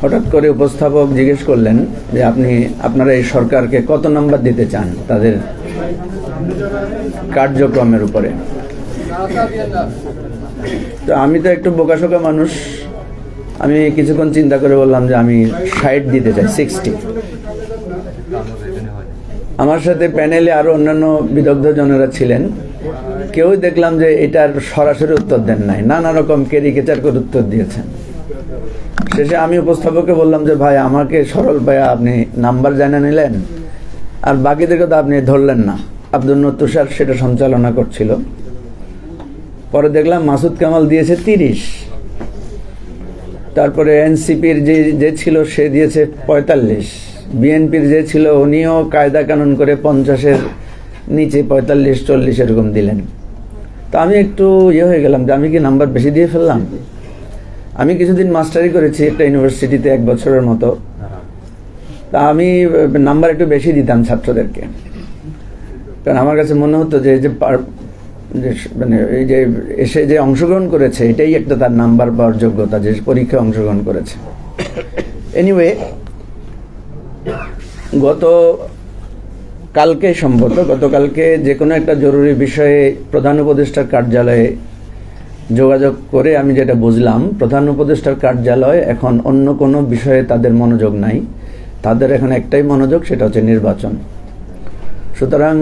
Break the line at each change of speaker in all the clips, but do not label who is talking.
হঠাৎ করে উপস্থাপক জিজ্ঞেস করলেন যে আপনি, আপনারা এই সরকারকে কত নাম্বার দিতে চান তাদের কার্যক্রমের উপরে? তো আমি তো একটু বোকাশোকা মানুষ। আমি কিছুক্ষণ চিন্তা করে বললাম যে আমি ষাট দিতে চাই, সিক্সটি। আমার সাথে প্যানেলে আরও অন্যান্য বিদগ্ধ জনেরা ছিলেন। কেউই দেখলাম যে এটার সরাসরি উত্তর দেন নাই, নানা রকম কেরিকেচার করে উত্তর দিয়েছেন। শেষে আমি উপস্থাপককে বললাম যে, ভাই, আমাকে সরল ভাইয়া আপনি নাম্বার জানা নিলেন, আর বাকিদেরকে তো আপনি ধরলেন না। আব্দুল তুষার সেটা সঞ্চালনা করছিল। পরে দেখলাম মাসুদ কামাল দিয়েছে তিরিশ। তারপরে এনসিপির যে যে ছিল সে দিয়েছে পঁয়তাল্লিশ। বিএনপির যে ছিল উনিও কায়দা কানুন করে পঞ্চাশের নিচে পঁয়তাল্লিশ, চল্লিশ এরকম দিলেন। তো আমি একটু ইয়ে হয়ে গেলাম যে, আমি কি নাম্বার বেশি দিয়ে ফেললাম? আমি কিছুদিন মাস্টারি করেছি একটা ইউনিভার্সিটিতে এক বছরের মতো। তা আমি নাম্বার একটু বেশি দিতাম ছাত্রদেরকে। কারণ আমার কাছে মনে হতো যে যে মানে এই যে এসে যে অংশগ্রহণ করেছে, এটাই একটা তার নাম্বার পাওয়ার যোগ্যতা, যে পরীক্ষায় অংশগ্রহণ করেছে। এনিওয়ে গত কালকে সম্ভবত, গতকালকে যে কোনো একটা জরুরি বিষয়ে প্রধান উপদেষ্টার কার্যালয়ে যোগাযোগ করে আমি যেটা বুঝলাম, প্রধান উপদেষ্টার কার্যালয় এখন অন্য কোনো বিষয়ে তাদের মনোযোগ নাই। তাদের এখন একটাই মনোযোগ, সেটা হচ্ছে নির্বাচন। সুতরাং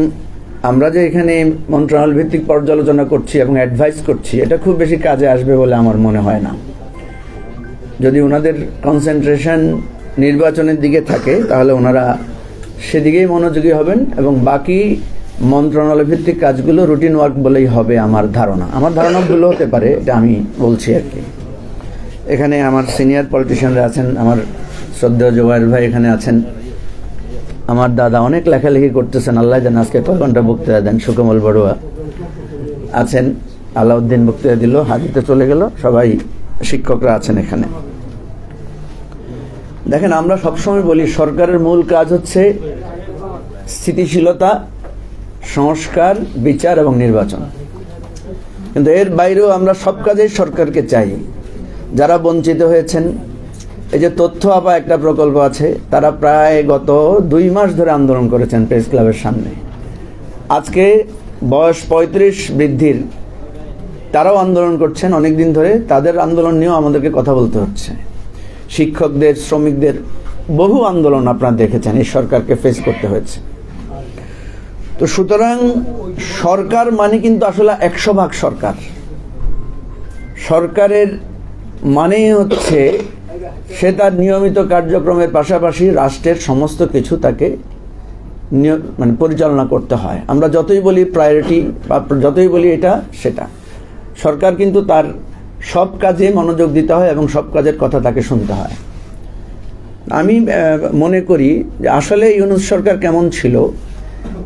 আমরা যে এখানে মন্ত্রণালয় ভিত্তিক পর্যালোচনা করছি এবং অ্যাডভাইস করছি, এটা খুব বেশি কাজে আসবে বলে আমার মনে হয় না। যদি ওনাদের কনসেন্ট্রেশন নির্বাচনের দিকে থাকে, তাহলে ওনারা সেদিকেই মনোযোগী হবেন এবং বাকি মন্ত্রণালয় ভিত্তিক কাজগুলো রুটিন ওয়ার্ক বলেই হবে আমার ধারণা। আমার ধারণা ভুল হতে পারে, এটা আমি বলছি আর কি। এখানে আমার সিনিয়র পলিটিশিয়ানরা আছেন, আমার শ্রদ্ধেয় জোবাইর ভাই এখানে আছেন। আমার দাদা অনেক লেখালেখি করতেছেন, আল্লাহ জান আজকে কয় ঘণ্টা বক্তৃতা দেন, সুকমল বড়ুয়া আছেন, আলাউদ্দিন বক্তৃতা দিল, হাজিতে চলে গেল, সবাই শিক্ষকরা আছেন এখানে। দেখেন, আমরা সবসময় বলি, সরকারের মূল কাজ হচ্ছে স্থিতিশীলতা সংস্কার, বিচার এবং নির্বাচন। কিন্তু এর বাইরেও আমরা সব কাজেই সরকারকে চাই। যারা বঞ্চিত হয়েছেন, এই যে তথ্য আপা একটা প্রকল্প আছে, তারা প্রায় গত দুই মাস ধরে আন্দোলন করেছেন প্রেস ক্লাবের সামনে। আজকে বয়স পঁয়ত্রিশ বৃদ্ধির, তারাও আন্দোলন করছেন অনেক দিন ধরে, তাদের আন্দোলন নিয়েও আমাদেরকে কথা বলতে হচ্ছে। শিক্ষকদের, শ্রমিকদের বহু আন্দোলন আপনারা দেখেছেন, এই সরকারকে ফেস করতে হয়েছে। তো সুতরাং সরকার মানে কিন্তু আসলে একশো ভাগ সরকার। সরকারের মানে হচ্ছে সে তার নিয়মিত কার্যক্রমের পাশাপাশি রাষ্ট্রের সমস্ত কিছু তাকে মানে পরিচালনা করতে হয়। আমরা যতই বলি প্রায়োরিটি বা যতই বলি এটা, সেটা। সরকার কিন্তু তার সব কাজে মনোযোগ দিতে হয় এবং সব কাজের কথা তাকে শুনতে হয়। আমি মনে করি যে আসলে ইউনুস সরকার কেমন ছিল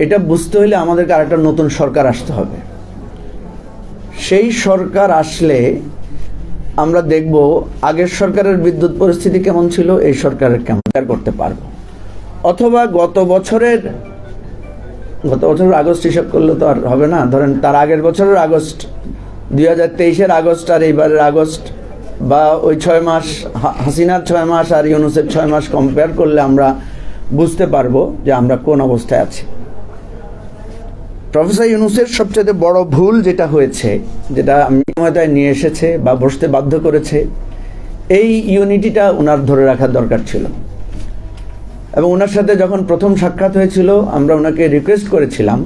এটা বুঝতে হলে আমাদেরকে আরেকটা নতুন সরকার আসতে হবে। সেই সরকার আসলে আমরা দেখব আগের সরকারের বিদ্যুৎ পরিস্থিতি কেমন ছিল, এই সরকারের কেমন করতে পারব। অথবা গত বছরের গত বছরের আগস্ট হিসাব করলে তো আর হবে না। ধরেন তার আগের বছরের আগস্ট, দুই হাজার তেইশের আগস্ট আর এইবারের আগস্ট, বা ওই ছয় মাস হাসিনার ছয় মাস আর ইউনুসের ছয় মাস কম্পেয়ার করলে আমরা বুঝতে পারব যে আমরা কোন অবস্থায় আছি। প্রফেসর ইউনুসের সবচেয়ে বড় ভুল যেটা হয়েছে, যেটা ময়দায় নিয়ে এসেছে বা বসতে বাধ্য করেছে, এই ইউনিটিটা ওনার ধরে রাখার দরকার ছিল। এবং ওনার সাথে যখন প্রথম সাক্ষাৎ হয়েছিল, আমরা ওনাকে রিকোয়েস্ট করেছিলাম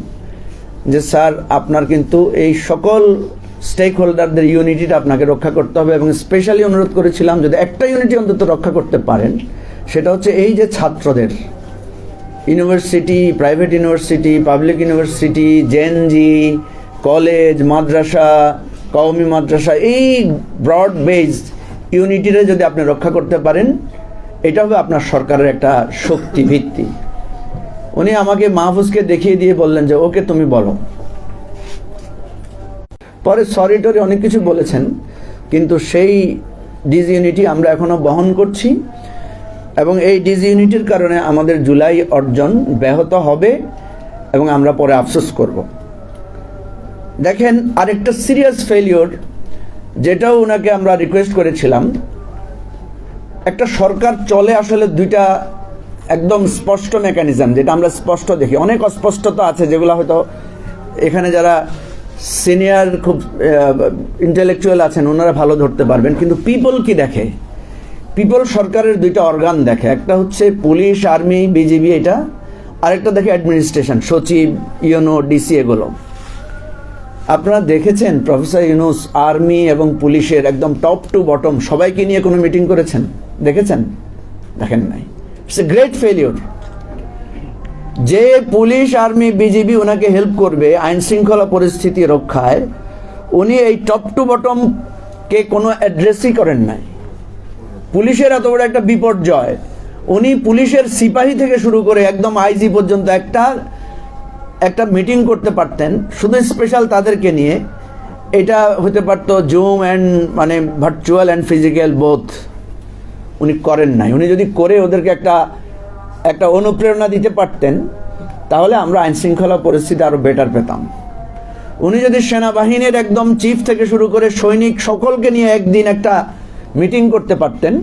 যে, স্যার, আপনার কিন্তু এই সকল স্টেক হোল্ডারদের ইউনিটিটা আপনাকে রক্ষা করতে হবে এবং স্পেশালি অনুরোধ করেছিলাম যদি একটা ইউনিটি অন্তত রক্ষা করতে পারেন, সেটা হচ্ছে এই যে ছাত্রদের university, private university, public university Gen Z college, মাদ্রাসা, কওমি মাদ্রাসা, এই ব্রড বেস ইউনিটিরে যদি আপনি রক্ষা করতে পারেন, এটা হবে আপনার সরকারের একটা শক্তি ভিত্তি। উনি আমাকে মাহফুজকে দেখিয়ে দিয়ে বললেন যে, ওকে তুমি বলো। পরে সরি টরি অনেক কিছু বলেছেন, কিন্তু সেই ডিজ ইউনিটি আমরা এখনও বহন করছি। এবং এই ডিজ ইউনিটির কারণে আমাদের জুলাই অর্জন ব্যাহত হবে এবং আমরা পরে আফসোস করব। দেখেন আরেকটা সিরিয়াস ফেলিওর যেটাও ওনাকে আমরা রিকোয়েস্ট করেছিলাম। একটা সরকার চলে আসলে দুইটা একদম স্পষ্ট মেকানিজম যেটা আমরা স্পষ্ট দেখি। অনেক অস্পষ্টতা আছে, যেগুলো হয়তো এখানে যারা সিনিয়র খুব ইন্টেলেকচুয়াল আছেন, ওনারা ভালো ধরতে পারবেন। কিন্তু পিপল কি দেখে? পিপল সরকারের দুইটা অর্গান দেখে। একটা হচ্ছে পুলিশ, আর্মি, বিজিবি, এটা। আরেকটা দেখে অ্যাডমিনিস্ট্রেশন, সচিব, ইউনো, ডিসি, এগুলো। আপনারা দেখেছেন প্রফেসর ইউনুস আর্মি এবং পুলিশের একদম টপ টু বটম সবাইকে নিয়ে কোনো মিটিং করেছেন? দেখেছেন? দেখেন নাই। ইটস এ গ্রেট ফেলিওর যে পুলিশ, আর্মি, বিজিবি ওনাকে হেল্প করবে আইন শৃঙ্খলা পরিস্থিতি রক্ষায়, উনি এই টপ টু বটম কে কোনো অ্যাড্রেসই করেন নাই। পুলিশের এত বড় একটা বিপর্যয়। উনি পুলিশের সিপাহী থেকে শুরু করে একদম আইজি পর্যন্ত একটা একটা মিটিং করতে পারতেন। শুধু স্পেশাল তাদেরকে নিয়ে। এটা হতে পারতো জুম অ্যান্ড মানে ভার্চুয়াল অ্যান্ড ফিজিক্যাল বোথ উনি করেন নাই। উনি যদি করে ওদেরকে একটা একটা অনুপ্রেরণা দিতে পারতেন, তাহলে আমরা আইন শৃঙ্খলা পরিস্থিতি আরও বেটার পেতাম। উনি যদি সেনাবাহিনীর একদম চিফ থেকে শুরু করে সৈনিক সকলকে নিয়ে একদিন একটা মিটিং করতে পারতেন।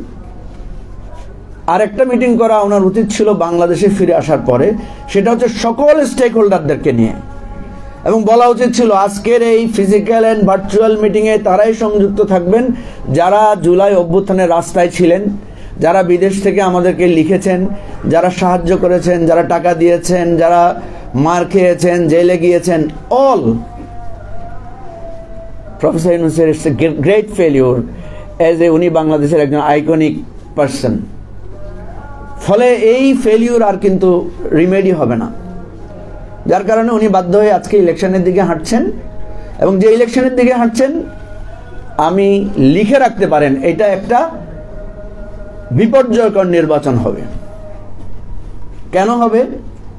আর একটা মিটিং করা ওনার উচিত ছিল বাংলাদেশে ফিরে আসার পরে। সেটা হচ্ছে সকল স্টেক হোল্ডারদেরকে নিয়ে। এবং বলা উচিত ছিল আজকের এই ফিজিক্যাল অ্যান্ড ভার্চুয়াল মিটিংয়ে তারাই সংযুক্ত থাকবেন। যারা জুলাই অভ্যুত্থানের রাস্তায় ছিলেন, যারা বিদেশ থেকে আমাদেরকে লিখেছেন, যারা সাহায্য করেছেন, যারা টাকা দিয়েছেন, যারা মার খেয়েছেন, জেলে গিয়েছেন অল প্রফেসর ইউনুসের গ্রেট ফেলিওর অ্যাজ এ উনি বাংলাদেশের একজন আইকনিক পার্সন ফলে এই ফেলিউর আর কিন্তু রিমেডি হবে না। যার কারণে উনি বাধ্য হয়ে আজকে ইলেকশনের দিকে হাঁটছেন এবং যে ইলেকশনের দিকে হাঁটছেন আমি লিখে রাখতে পারেন এটা একটা বিপর্যয়কর নির্বাচন হবে। কেন হবে?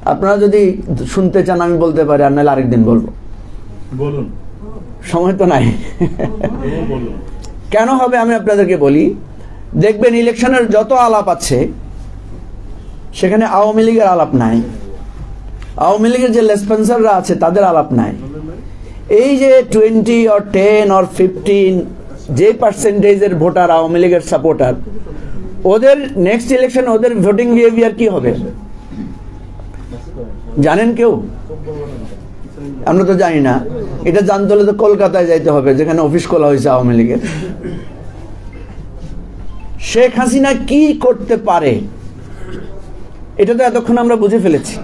আপনারা যদি শুনতে চান আমি বলতে পারি আর নাহলে আরেকদিন বলব।
বলুন।
সময় তো নাই। কেন হবে আমি আপনাদেরকে বলি? দেখবেন ইলেকশনের যত আলাপ আছে, সেখানে আওয়ামী লীগের আলাপ নাই। আওয়ামী লীগের যে লেসপেন্সাররা আছে, তাদের আলাপ নাই। এই যে twenty or ten or fifteen যে পার্সেন্টেজের ভোটার আওয়ামী লীগের সাপোর্টার ওদের নেক্সট ইলেকশন ওদের ভোটিং বিহেভিয়ার কি হবে? জানেন কেউ? আমরা তো জানি না। এটা জানতে হলে তো কলকাতায় যাইতে হবে, যেখানে অফিস খোলা হয়েছে আওয়ামী লীগের। শেখ হাসিনা কি করতে পারে? এটা তো এতক্ষণ আমরা বুঝে ফেলেছি।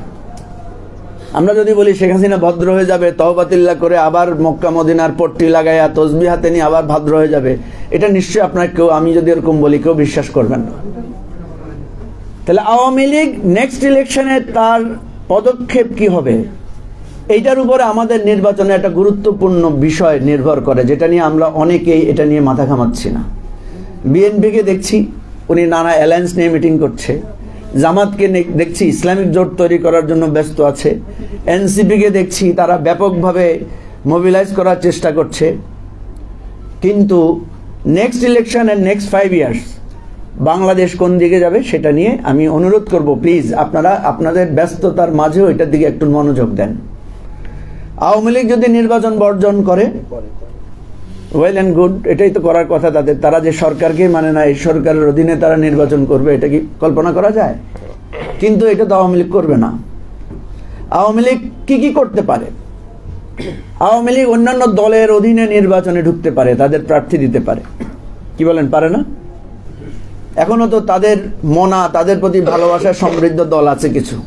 আমরা যদি বলি শেখ হাসিনা ভদ্র হয়ে যাবে তহবাতিল্লা করে আবার মক্কা, মদিনার পট্টি লাগাইয়া তসবি হাতে নিয়ে আবার ভদ্র হয়ে যাবে, এটা নিশ্চয়ই আপনার কেউ, আমি যদি এরকম বলি, কেউ বিশ্বাস করবেন না। তাহলে আওয়ামী লীগ নেক্সট ইলেকশনে তার পদক্ষেপ কি হবে? এইটার উপরে আমাদের নির্বাচনে একটা গুরুত্বপূর্ণ বিষয় নির্ভর করে, যেটা নিয়ে আমরা অনেকেই এটা নিয়ে মাথা ঘামাচ্ছি না। বিএনপিকে দেখছি, উনি নানা অ্যালায়েন্স নিয়ে মিটিং করছে। জামাতকে দেখছি, ইসলামিক জোট তৈরি করার জন্য ব্যস্ত আছে। এনসিপিকে দেখছি, তারা ব্যাপকভাবে মোবিলাইজ করার চেষ্টা করছে। কিন্তু next election and next five years Bangladesh কোন দিকে যাবে সেটা নিয়ে আমি অনুরোধ করব প্লিজ আপনারা আপনাদের ব্যস্ততার মাঝেও এটার দিকে একটু মনোযোগ দেন। আওয়ামী লীগ যদি নির্বাচন বর্জন করে ওয়েল অ্যান্ড গুড এটাই তো করার কথা তাদের। তারা যে সরকারকেই মানে না, এই সরকারের অধীনে তারা নির্বাচন করবে, এটা কি কল্পনা করা যায়? কিন্তু এটা তো আওয়ামী লীগ করবে না। আওয়ামী লীগ কি কি করতে পারে? আওয়ামী লীগ অন্যান্য দলের অধীনে নির্বাচনে ঢুকতে পারে, তাদের প্রার্থী দিতে পারে। কি বলেন, পারে না? এখনও তো তাদের মনা, তাদের প্রতি ভালোবাসা সমৃদ্ধ দল আছে কিছু।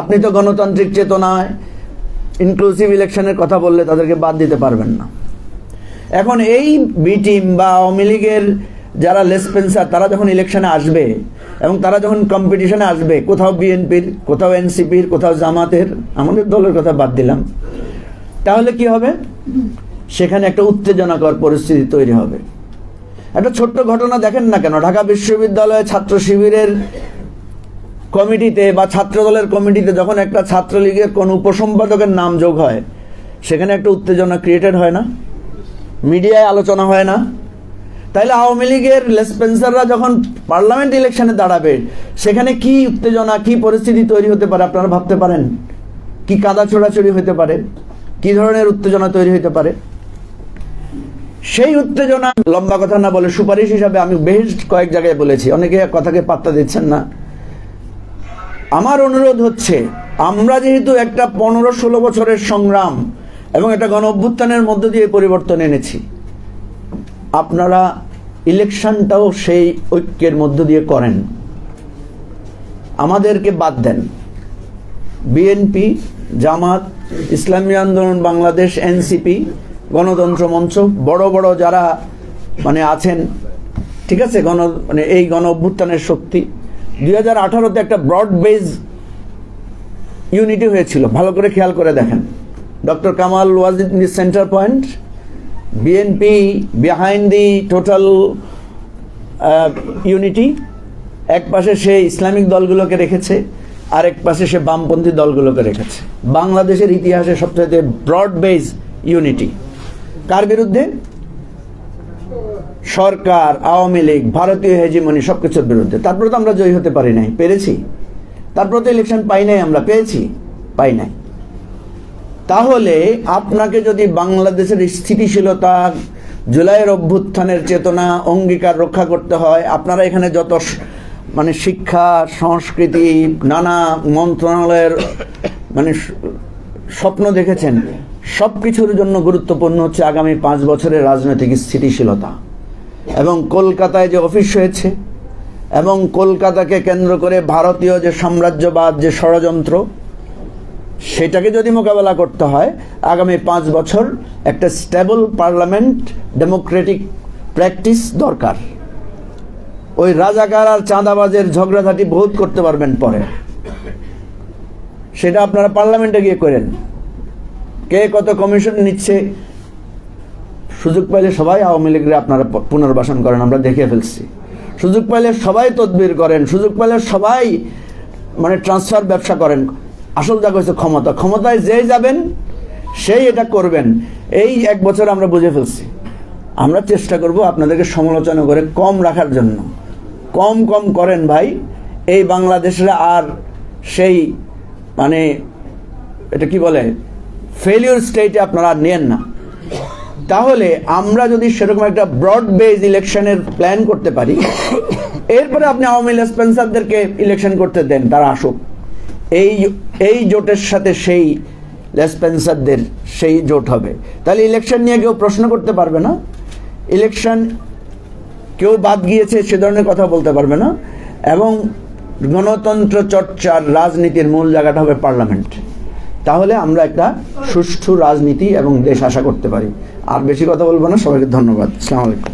আপনি তো গণতান্ত্রিক চেতনায় ইনক্লুসিভ ইলেকশনের কথা বললে তাদেরকে বাদ দিতে পারবেন না। এখন এই বি টিম বা আওয়ামী লীগের যারা লেসপেন্সার তারা যখন ইলেকশনে আসবে এবং তারা যখন কম্পিটিশনে আসবে, কোথাও বিএনপির কোথাও এনসিপির কোথাও জামাতের, আমাদের দলের কথা বাদ দিলাম, তাহলে কি হবে? সেখানে একটা উত্তেজনাকর পরিস্থিতি তৈরি হবে। একটা ছোট্ট ঘটনা দেখেন না কেন? ঢাকা বিশ্ববিদ্যালয়ে ছাত্র শিবিরের কমিটিতে বা ছাত্র দলের কমিটিতে যখন একটা ছাত্রলীগের কোন উপসম্পাদকের নাম যোগ হয়, সেখানে একটা উত্তেজনা ক্রিয়েটেড হয় না? মিডিয়ায় আলোচনা হয় না? তাইলে আওয়ামী লীগের লেসপেন্সাররা যখন পার্লামেন্ট ইলেকশনে দাঁড়াবে, সেখানে কি উত্তেজনা, কি পরিস্থিতি তৈরি হতে পারে আপনারা ভাবতে পারেন? কি কাদা ছোড়াছড়ি হতে পারে? কি ধরনের উত্তেজনা তৈরি হতে পারে? সেই উত্তেজনা, লম্বা কথা না বলে সুপারিশ হিসাবে আমি বেশ কয়েক জায়গায় বলেছি। অনেকে কথাকে পাত্তা দিচ্ছেন না। আমার অনুরোধ হচ্ছে, আমরা যেহেতু একটা পনেরো ষোলো বছরের সংগ্রাম এবং একটা গণ অভ্যুত্থানের মধ্য দিয়ে পরিবর্তন এনেছি, আপনারা ইলেকশনটাও সেই ঐক্যের মধ্য দিয়ে করেন। আমাদেরকে বাদ দেন। বিএনপি, জামাত, ইসলামী আন্দোলন, বাংলাদেশ, এনসিপি, গণতন্ত্র মঞ্চ, বড় বড় যারা মানে আছেন, ঠিক আছে, গণ মানে এই গণ অভ্যুত্থানের শক্তি দুই হাজার আঠারোতে একটা ব্রড বেজ ইউনিটি হয়েছিল। ভালো করে খেয়াল করে দেখেন। Doctor Kamal was in the centre point. BNP behind the total unity এক পাশে সে ইসলামিক দলগুলোকে রেখেছে আর এক পাশে সে বামপন্থী দলগুলোকে রেখেছে। বাংলাদেশের ইতিহাসে সবচেয়ে ব্রড বেজ ইউনিটি কার বিরুদ্ধে? সরকার, আওয়ামী লীগ, ভারতীয় হেজিমনি সব কিছুর বিরুদ্ধে। তারপরে তো আমরা জয়ী হতে পারি নাই। পেরেছি? তারপরে তো ইলেকশন পাই নাই আমরা। পেয়েছি? পাই নাই। তাহলে আপনাকে যদি বাংলাদেশের স্থিতিশীলতা, জুলাইয়ের অভ্যুত্থানের চেতনা, অঙ্গীকার রক্ষা করতে হয়, আপনারা এখানে যত মানে শিক্ষা, সংস্কৃতি, নানা মন্ত্রণালয়ের মানে স্বপ্ন দেখেছেন সব কিছুর জন্য গুরুত্বপূর্ণ হচ্ছে আগামী পাঁচ বছরের রাজনৈতিক স্থিতিশীলতা। এবং কলকাতায় যে অফিস হয়েছে এবং কলকাতাকে কেন্দ্র করে ভারতীয় যে সাম্রাজ্যবাদ, যে ষড়যন্ত্র, সেটাকে যদি মোকাবেলা করতে হয়, আগামী পাঁচ বছর একটা স্টেবল পার্লামেন্ট, ডেমোক্রেটিক প্র্যাকটিস দরকার। ওই রাজাকার আর চাঁদাবাজের ঝগড়াঝাটি বহুত করতে পারবেন পরে। সেটা আপনারা পার্লামেন্টে গিয়ে করেন। কে কত কমিশন নিচ্ছে সুযোগ পাইলে সবাই আওয়ামী লীগের আপনারা পুনর্বাসন করেন, আমরা দেখে ফেলছি। সুযোগ পাইলে সবাই তদবির করেন, সুযোগ পাইলে সবাই মানে ট্রান্সফার ব্যবসা করেন। আসল যা হচ্ছে ক্ষমতা। ক্ষমতায় যে যাবেন, সেই এটা করবেন। এই এক বছর আমরা বুঝে ফেলছি। আমরা চেষ্টা করব আপনাদেরকে সমালোচনা করে কম রাখার জন্য। কম কম করেন ভাই। এই বাংলাদেশের আর সেই মানে এটা কি বলে? ফেলিওর স্টেটে আপনারা নেন না। তাহলে আমরা যদি সেরকম একটা ব্রড বেজ ইলেকশনের প্ল্যান করতে পারি, এরপরে আপনি আওয়ামী লেসপেন্সারদেরকে ইলেকশন করতে দেন, তারা আসুক। এই এই জোটের সাথে সেই লেসপেন্সারদের সেই জোট হবে। তাহলে ইলেকশন নিয়ে কেউ প্রশ্ন করতে পারবে না। ইলেকশন কেউ বাদ গিয়েছে, সে ধরনের কথা বলতে পারবে না। এবং গণতন্ত্র চর্চার রাজনীতির মূল জায়গাটা হবে পার্লামেন্ট। তাহলে আমরা একটা সুষ্ঠু রাজনীতি এবং দেশ আশা করতে পারি। আর বেশি কথা বলব না সবাইকে ধন্যবাদ। আসসালামু